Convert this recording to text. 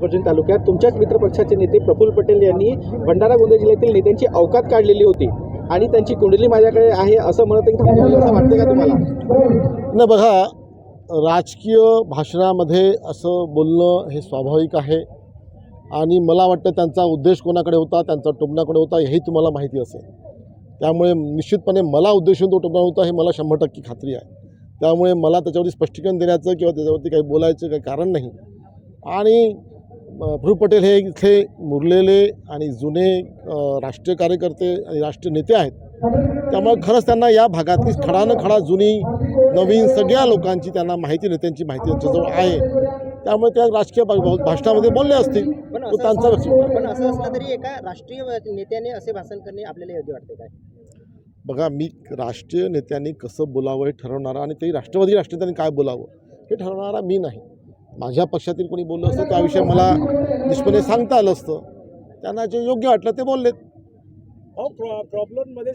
पर्जन तालुक्यात तुमच्याच मित्रपक्षाचे नेते प्रफुल्ल पटेल यांनी भंडारा गोंदिया जिल्ह्यातील नेत्यांची अवकात काढलेली होती आणि त्यांची कुंडली माझ्याकडे आहे असं म्हणत असं वाटतं का तुम्हाला? न बघा राजकीय भाषणामध्ये असं बोलणं हे स्वाभाविक आहे. आणि मला वाटतं त्यांचा उद्देश कोणाकडे होता त्यांचा टोमणाकडे होता हेही तुम्हाला माहिती असेल. त्यामुळे निश्चितपणे मला उद्देशून तो टोपणा होता हे मला शंभर टक्के खात्री आहे. त्यामुळे मला त्याच्यावरती स्पष्टीकरण देण्याचं किंवा त्याच्यावरती काही बोलायचं काही कारण नाही. आणि प्रफुल्ल पटेल हे इथे मुरलेले आणि जुने राष्ट्रीय कार्यकर्ते आणि राष्ट्रीय नेते आहेत. त्यामुळे खरंच त्यांना या भागातली खडानं खडा जुनी नवीन सगळ्या लोकांची त्यांना माहिती नेत्यांची माहिती त्यांच्याजवळ आहे. त्यामुळे त्या राजकीय भाषणामध्ये बोलले असतील. पण तो त्यांचा. पण असं असलं तरी एका राष्ट्रीय नेत्याने असे भाषण करणे आपल्याला योग्य वाटते काय? बघा मी राष्ट्रीय नेत्यांनी कसं बोलावं हे ठरवणारा आणि ते राष्ट्रवादी राष्ट्रीय नेत्यांनी काय बोलावं हे ठरवणारा मी नाही. माझ्या पक्षातील कोणी बोललं असतं त्याविषयी मला निष्पणे सांगता आलं असतं. त्यांना जे योग्य वाटलं ते बोललेत. प्रॉब्लेममध्ये